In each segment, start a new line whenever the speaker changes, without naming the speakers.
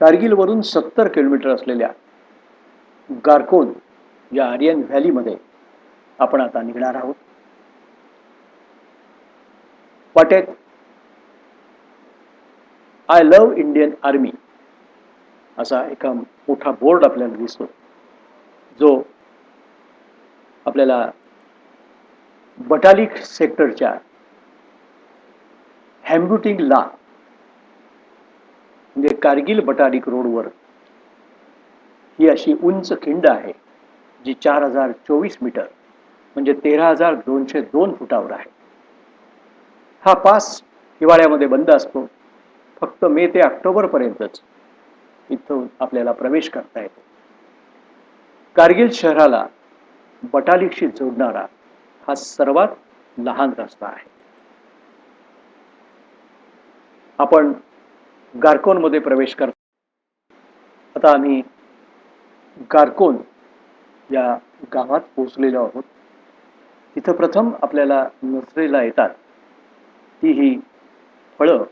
कारगिलवरून सत्तर किलोमीटर असलेल्या गारकोन या आर्यन व्हॅलीमध्ये आपण आता निघणार आहोत. वाटेत आय लव्ह इंडियन आर्मी असा एका मोठा बोर्ड आपल्याला दिसतो. जो आपल्याला बटालिक सेक्टरच्या हॅम्ब्युटिंग ला म्हणजे कारगिल बटालिक रोडवर ही अशी उंच खिंड आहे जी चार हजार चोवीस मीटर म्हणजे तेरा हजार दोनशे दोन फुटावर आहे. हा पास हिवाळ्यामध्ये बंद असतो. फक्त मे ते ऑक्टोबरपर्यंतच इथून आपल्याला प्रवेश करता येतो. कारगिल शहराला बटालिकशी जोडणारा हा सर्वात लहान रस्ता आहे. आपण गारकोनमध्ये प्रवेश करतो आता आम्ही गारकोन या गावात पोहोचलेलो आहोत. इथं प्रथम आपल्याला नजरेला येतात ती ही फळं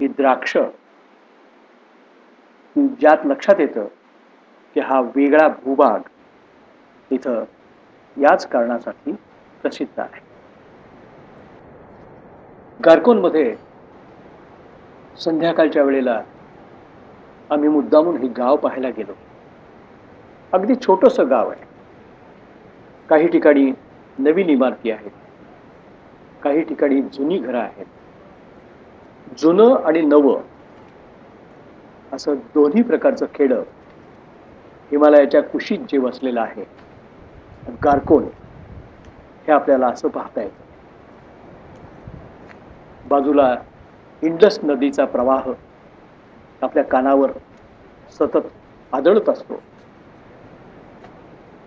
ही द्राक्ष ज्यात लक्षात येतं की हा वेगळा भूभाग इथं याच कारणासाठी प्रसिद्ध आहे. गारकोनमध्ये संध्याकाळच्या वेळेला आम्ही मुद्दामून हे गाव पाहायला गेलो. अगदी छोटंसं गाव आहे. काही ठिकाणी नवीन इमारती आहेत. काही ठिकाणी जुनी घरं आहेत. जुनं आणि नवं असं दोन्ही प्रकारचं खेडं हिमालयाच्या कुशीत जे वसलेलं आहे. गारकोन हे आपल्याला असं पाहता येतं. बाजूला इंडस नदीचा प्रवाह आपल्या कानावर सतत आदळत असतो.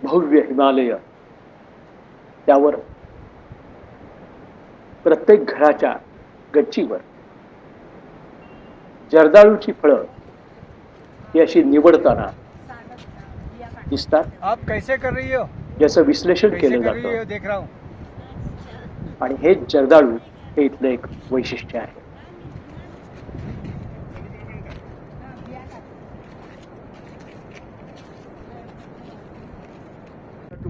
भव्य हिमालय त्यावर प्रत्येक घराच्या गच्चीवर जर्दाळूची फळं ही अशी निवडताना दिसतात.
आप कैसे कर रही हो?
ज्याचं विश्लेषण केलं जातं.
हूँ.
आणि हे जर्दाळू हे इथलं एक वैशिष्ट्य आहे.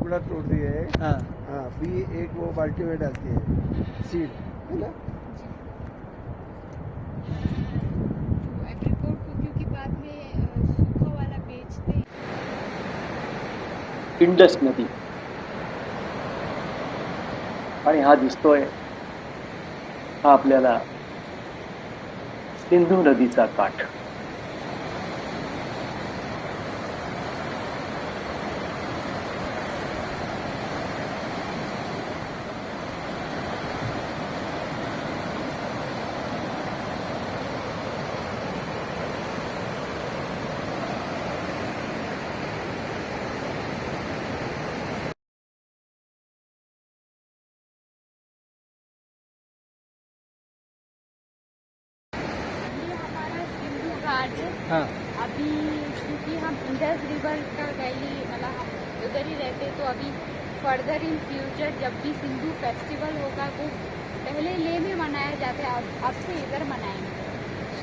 टुकड़ा तोड़ दिए है.
हाँ
हाँ फिर एक वो बाल्टी में डालती है सीड है ना?
एग्रीकोड को क्योंकि बाद में अ, सूखा वाला बेचते हैं
इंडस नदी. आणि हा दिसतोय हा आपल्याला सिंधू नदीचा काठ
ये हमारा सिंधु घाट है. अभी क्योंकि हम इंडस रिवर का वैली मतलब हम उधर ही रहते तो अभी फर्दर इन फ्यूचर जब भी सिंधु फेस्टिवल होगा तो पहले ले में मनाया जाता है अब से इधर मनाएंगे।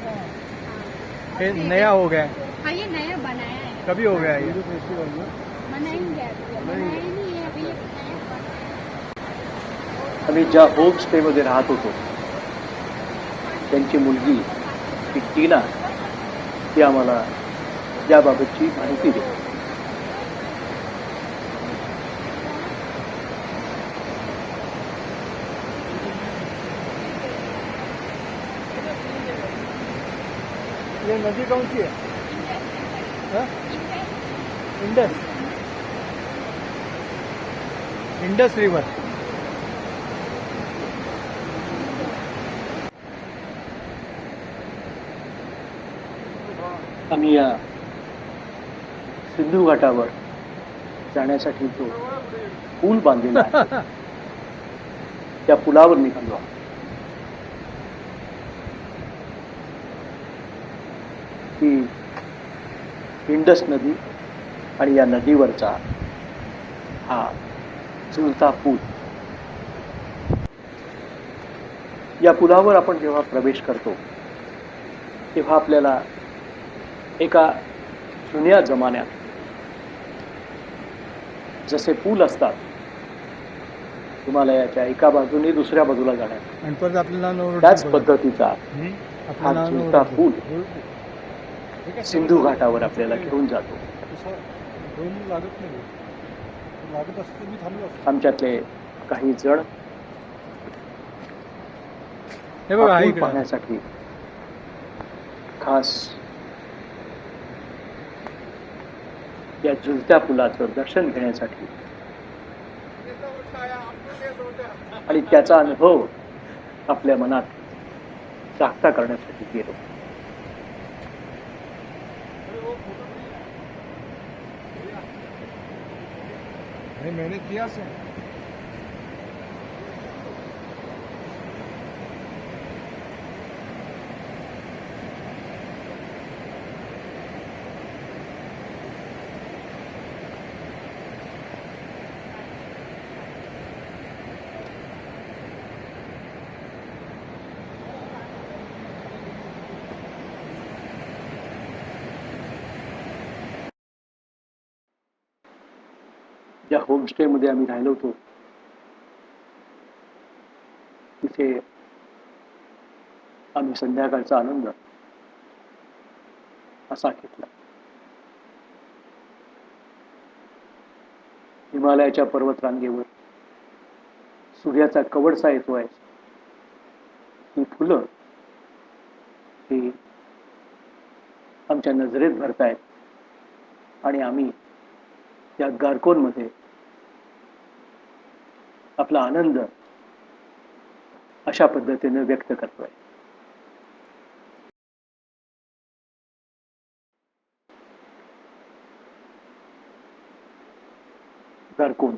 हाँ,
ये नया हो गया।
हाँ ये नया बनाया है।
कभी हो गया ये?
हिंदू फेस्टिवल में?
मनाएंगे अभी मनाया ही नहीं है अभी ये नया बनाया है।
आम्ही ज्या होम स्टेमध्ये राहत होतो त्यांची मुलगी टीना ती आम्हाला याबाबतची माहिती
ये नदी कौन सी है? हाँ? इंडस. Indus river.
आम्ही या सिंधू घाटावर जाण्यासाठी जो पूल बांधलेला आहे त्या पुलावर निघालो आहोत. ही इंडस नदी आणि या नदीवरचा हा झुलता पूल या पुलावर आपण जेव्हा प्रवेश करतो तेव्हा आपल्याला एका जुन्या जमान्यात जसे पूल असतात हिमालयाच्या एका बाजूने दुसऱ्या बाजूला जाण्यात. त्याच पद्धतीचा
हं?
पूल
हे.
सिंधू घाटावर आपल्याला घेऊन जातो. आमच्यातले काही जण पाहण्यासाठी खास या झुलत्या पुलाचं दर्शन घेण्यासाठी. आणि त्याचा अनुभव आपल्या मनात जागता करण्यासाठी गेलो.
मैंने किया
ज्या होमस्टेमध्ये आम्ही राहिलो होतो. तिथे आम्ही संध्याकाळचा आनंद असा घेतला. हिमालयाच्या पर्वतरांगेवर सूर्याचा कवडसा येतो आहे. ही फुलं ही आमच्या नजरेत भरतायत आणि आम्ही त्या गारकोनमध्ये आपला आनंद अशा पद्धतीने व्यक्त करतोय. गारकोन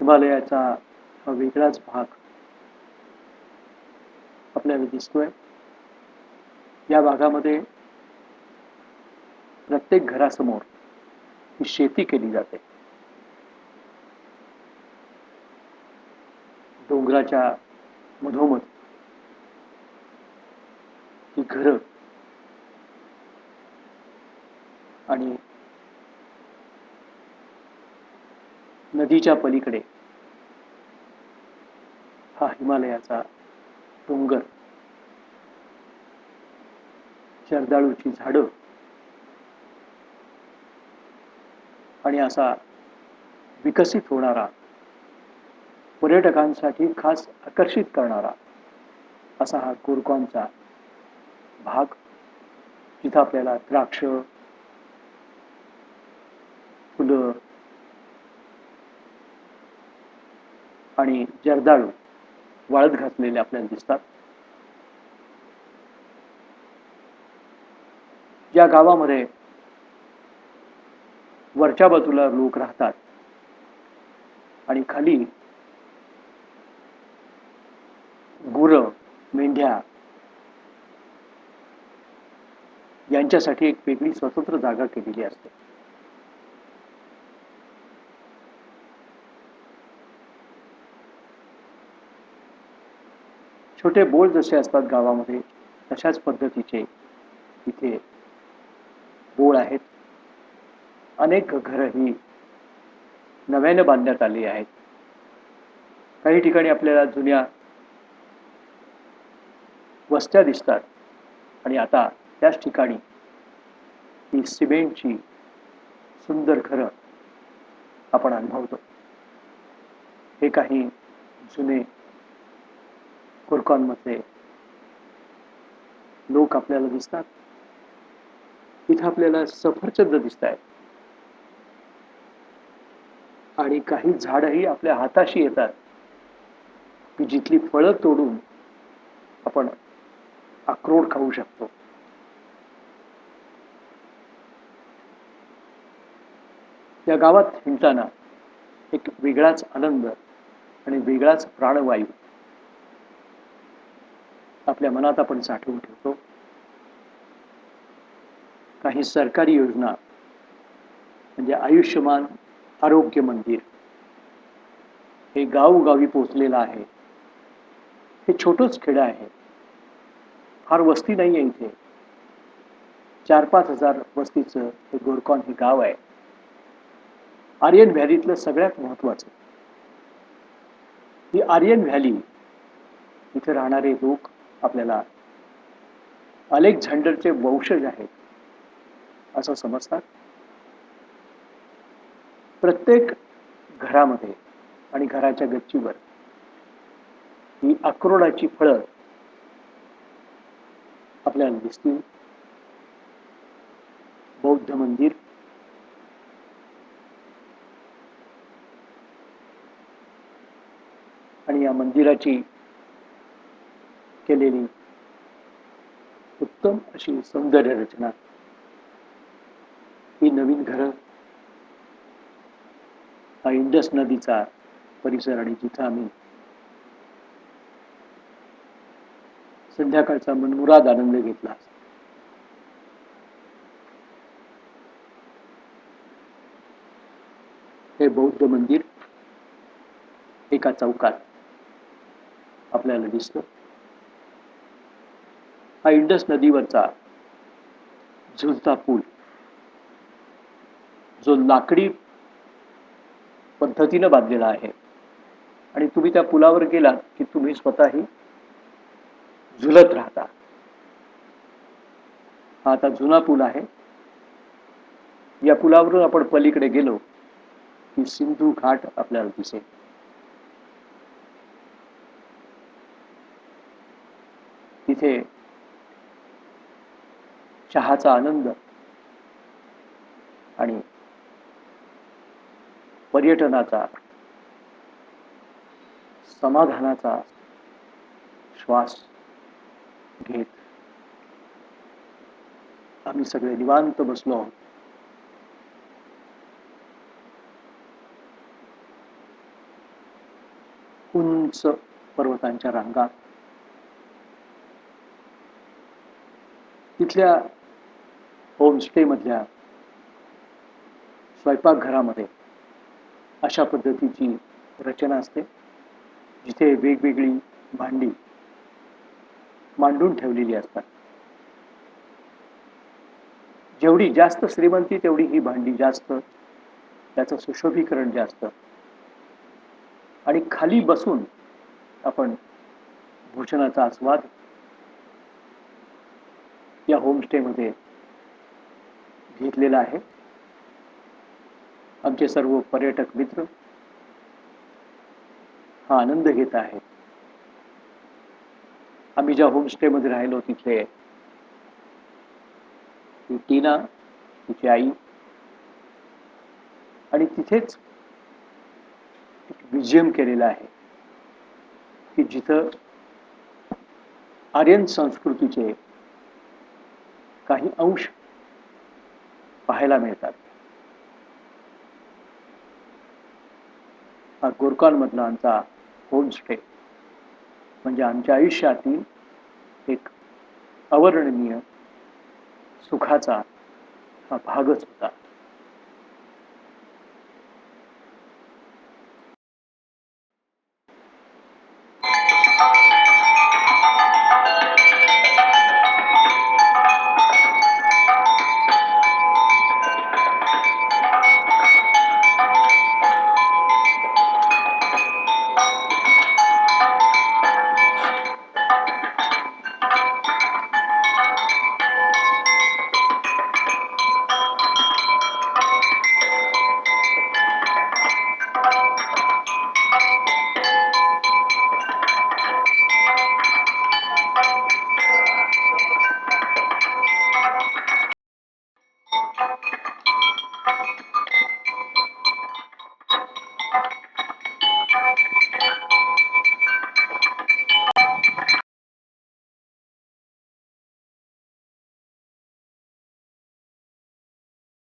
हिमालयाचा हा वेगळाच भाग आपल्याला दिसतोय. या भागामध्ये प्रत्येक घरासमोर ही शेती केली जाते. डोंगराच्या मधोमध. ही घरं आणि नदीच्या पलीकडे हा हिमालयाचा डोंगर. जर्दाळूची झाडं आणि असा विकसित होणारा पर्यटकांसाठी खास आकर्षित करणारा असा हा गुरकॉनचा भाग जिथं आपल्याला द्राक्ष फुलं आणि जर्दाळू वाळत घातलेले आपल्याला दिसतात. या गावामध्ये वरच्या बाजूला लोक राहतात आणि खाली गुरं मेंढ्या यांच्यासाठी एक वेगळी स्वतंत्र जागा केलेली असते. छोटे बोळ जसे असतात गावामध्ये तशाच पद्धतीचे इथे बोळ आहेत. अनेक घरं ही नव्याने बांधण्यात आली आहेत. काही ठिकाणी आपल्याला जुन्या वस्त्या दिसतात. आणि आता त्याच ठिकाणी ही सिमेंटची सुंदर घरं आपण अनुभवतो. हे काही जुने कुरकॉनमधले लोक आपल्याला दिसतात. इथं आपल्याला सफरचंद दिसत आहेत आणि काही झाडही आपल्या हाताशी येतात. की जिथली फळं तोडून आपण अक्रोड खाऊ शकतो या गावात हिंडताना एक वेगळाच आनंद आणि वेगळाच प्राणवायू आपल्या मनात आपण साठवून ठेवतो. काही सरकारी योजना म्हणजे आयुष्यमान आरोग्य मंदिर हे गावोगावी पोचलेलं आहे. हे छोटंच खेडं आहे. फार वस्ती नाही आहे इथे. चार पाच हजार वस्तीचं हे गोरकॉन हे गाव आहे. आर्यन व्हॅलीतलं सगळ्यात महत्वाचं. ही आर्यन व्हॅली इथे राहणारे लोक आपल्याला अलेक्झांडरचे वंशज आहेत असं समजतात. प्रत्येक घरामध्ये आणि घराच्या गच्चीवर ही अक्रोडाची फळं आपल्याला दिसतील बौद्ध मंदिर आणि या मंदिराची केलेली उत्तम अशी सौंदर्य रचना ही नवीन घरं हा इंडस नदीचा परिसर आणि जिथं आम्ही संध्याकाळचा मनमुराद आनंद घेतला. हे बौद्ध मंदिर एका चौकात आपल्याला दिसतं. हा इंडस नदीवरचा झुलता पूल जो लाकडी पद्धतीनं बांधलेला आहे. आणि तुम्ही त्या पुलावर गेलात की तुम्ही स्वतःही झुलत राहतात. हा आता जुना पूल आहे. या पुलावरून आपण पलीकडे गेलो की सिंधू घाट आपल्याला दिसेल. तिथे चहाचा आनंद आणि पर्यटनाचा समाधानाचा श्वास घेत आम्ही सगळे निवांत बसलो. आहोत उंच पर्वतांच्या रांगात तिथल्या होमस्टे मधल्या स्वयंपाकघरामध्ये अशा पद्धतीची रचना असते जिथे वेगवेगळी भांडी मांडून ठेवलेली असतात. जेवढी जास्त श्रीमंती तेवढी ही भांडी जास्त त्याचं सुशोभीकरण जास्त. आणि खाली बसून आपण भोजनाचा आस्वाद या होमस्टेमध्ये घेतलेला आहे. आमचे सर्व पर्यटक मित्र हा आनंद घेत आहेत. आम्ही ज्या होमस्टेमध्ये राहिलो तिथे. ती टीना तिची आई. आणि तिथेच एक म्युझियम केलेलं आहे. की जिथं आर्यन संस्कृतीचे काही अंश पाहायला मिळतात. हा गोरखांमधला आमचा होमस्टे म्हणजे आमच्या आयुष्यातील एक अवर्णनीय सुखाचा हा भागच होता.